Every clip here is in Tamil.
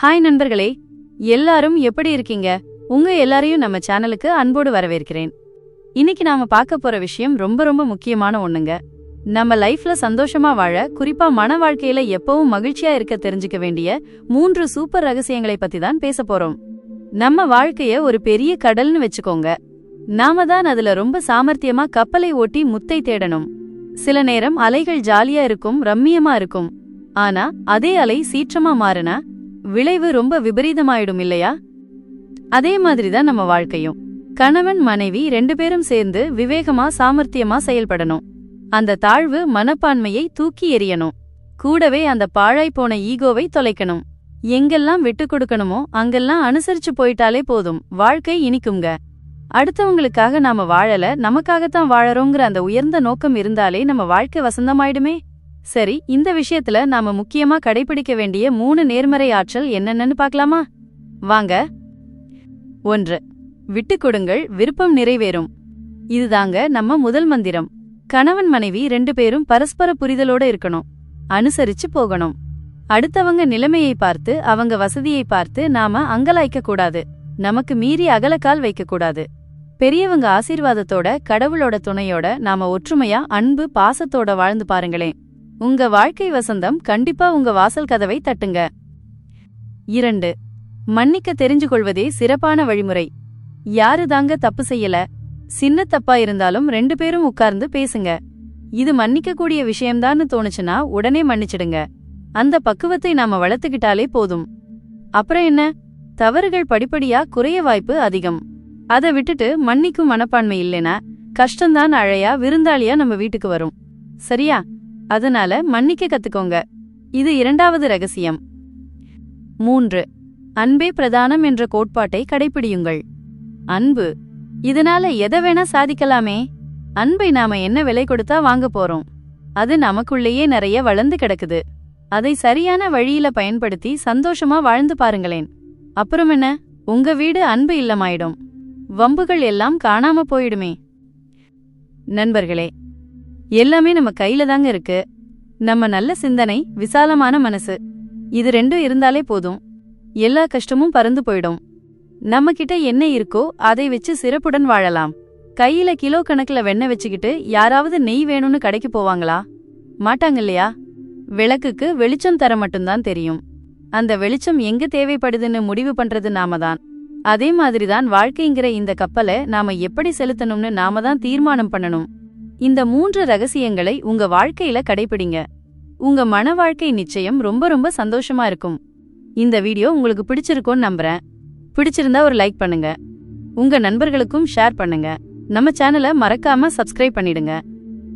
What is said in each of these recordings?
ஹாய் நண்பர்களே எல்லாரும் எப்படி இருக்கீங்க? உங்க எல்லாரையும் நம்ம சேனலுக்கு அன்போடு வரவேற்கிறேன். இன்னைக்கு நாம பார்க்க போற விஷயம் ரொம்ப ரொம்ப முக்கியமான ஒண்ணுங்க. நம்ம லைஃப்ல சந்தோஷமா வாழ குறிப்பா மன வாழ்க்கையில எப்பவும் மகிழ்ச்சியா இருக்க தெரிஞ்சுக்க வேண்டிய மூன்று சூப்பர் ரகசியங்களை பத்தி தான் பேச போறோம். நம்ம வாழ்க்கைய ஒரு பெரிய கடல்னு வச்சுக்கோங்க. நாம தான் அதுல ரொம்ப சாமர்த்தியமா கப்பலை ஓட்டி முத்தை தேடணும். சில நேரம் அலைகள் ஜாலியா இருக்கும் ரம்மியமா இருக்கும். ஆனா அதே அலை சீற்றமா மாறினா விளைவு ரொம்ப விபரீதமாயிடும் இல்லையா? அதே மாதிரிதான் நம்ம வாழ்க்கையும். கணவன் மனைவி ரெண்டு பேரும் சேர்ந்து விவேகமா சாமர்த்தியமா செயல்படணும். அந்த தாழ்வு மனப்பான்மையை தூக்கி எறியணும். கூடவே அந்த பாழாய் போன ஈகோவை தொலைக்கணும். எங்கெல்லாம் விட்டு கொடுக்கணுமோ அங்கெல்லாம் அனுசரிச்சு போயிட்டாலே போதும். வாழ்க்கை இனிக்குங்க. அடுத்தவங்களுக்காக நாம வாழல நமக்காகத்தான் வாழறோங்கிற அந்த உயர்ந்த நோக்கம் இருந்தாலே நம்ம வாழ்க்கை வசந்தமாயிடுமே. சரி இந்த விஷயத்துல நாம முக்கியமா கடைபிடிக்க வேண்டிய மூணு நேர்மறை ஆற்றல் என்னென்னு பார்க்கலாமா? வாங்க. ஒன்று விட்டு கொடுங்கள் விருப்பம் நிறைவேறும். இதுதாங்க நம்ம முதல் மந்திரம். கணவன் மனைவி ரெண்டு பேரும் பரஸ்பர புரிதலோட இருக்கணும். அனுசரிச்சு போகணும். அடுத்தவங்க நிலைமையை பார்த்து அவங்க வசதியை பார்த்து நாம அங்கலாய்க்க கூடாது. நமக்கு மீறி அகலக்கால் வைக்க கூடாது பெரியவங்க ஆசீர்வாதத்தோட கடவுளோட துணையோட நாம ஒற்றுமையா அன்பு பாசத்தோட வாழ்ந்து பாருங்களேன். உங்க வாழ்க்கை வசந்தம் கண்டிப்பா உங்க வாசல் கதவை தட்டுங்க. இரண்டு மன்னிக்க தெரிஞ்சு கொள்வதே சிறப்பான வழிமுறை. யாரு தாங்க தப்பு செய்யல? சின்ன தப்பா இருந்தாலும் ரெண்டு பேரும் உட்கார்ந்து பேசுங்க. இது மன்னிக்கக்கூடிய விஷயம்தான்னு தோணுச்சுன்னா உடனே மன்னிச்சிடுங்க. அந்த பக்குவத்தை நாம வளர்த்துக்கிட்டாலே போதும். அப்புறம் என்ன? தவறுகள் படிப்படியா குறைய வாய்ப்பு அதிகம். அதை விட்டுட்டு மன்னிக்கும் மனப்பான்மை இல்லைனா கஷ்டம்தான் அழையா விருந்தாளியா நம்ம வீட்டுக்கு வரும். சரியா? அதனால மன்னிக்க கத்துக்கோங்க. இது இரண்டாவது ரகசியம். மூன்று. அன்பே பிரதானம் என்ற கோட்பாட்டை கடைபிடியுங்கள் அன்பு. இதனால எதை வேணா சாதிக்கலாமே. அன்பை நாம என்ன விலை கொடுத்தா வாங்க போறோம். அது நமக்குள்ளேயே நிறைய வளர்ந்து கிடக்குது. அதை சரியான வழியில பயன்படுத்தி சந்தோஷமா வாழ்ந்து பாருங்களேன். அப்புறம் என்ன? உங்க வீடு அன்பு இல்லமாயிடும். வம்புகள் எல்லாம் காணாம போயிடுமே. நண்பர்களே எல்லாமே நம்ம கையில தாங்க இருக்கு. நம்ம நல்ல சிந்தனை விசாலமான மனசு. இது ரெண்டும் இருந்தாலே போதும். எல்லா கஷ்டமும் பறந்து போயிடும். நம்ம கிட்ட என்ன இருக்கோ அதை வச்சு சிறப்புடன் வாழலாம். கையில கிலோ கணக்குல வெண்ணெய் வச்சுக்கிட்டு யாராவது நெய் வேணும்னு கடைக்கு போவாங்களா? மாட்டாங்க இல்லையா? விளக்குக்கு வெளிச்சம் தர மட்டும்தான் தெரியும். அந்த வெளிச்சம் எங்க தேவைப்படுதுன்னு முடிவு பண்றது நாம தான் அதே மாதிரிதான் வாழ்க்கைங்கிற இந்த கப்பலை நாம எப்படி செலுத்தணும்னு நாம தான் தீர்மானம் பண்ணணும். இந்த மூன்று ரகசியங்களை உங்க வாழ்க்கையில கடைபிடிங்க உங்க மன வாழ்க்கை நிச்சயம் ரொம்ப ரொம்ப சந்தோஷமா இருக்கும். இந்த வீடியோ உங்களுக்கு பிடிச்சிருக்கும்னு நம்புறேன். பிடிச்சிருந்தா ஒரு லைக் பண்ணுங்க. உங்க நண்பர்களுக்கும் ஷேர் பண்ணுங்க. நம்ம சேனலை மறக்காம சப்ஸ்கிரைப் பண்ணிடுங்க.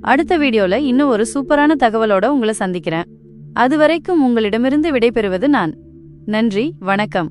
அடுத்த வீடியோல இன்னும் ஒரு சூப்பரான தகவலோட உங்களை சந்திக்கிறேன். அதுவரைக்கும் உங்களிடமிருந்து விடைபெறுவது நான். நன்றி வணக்கம்.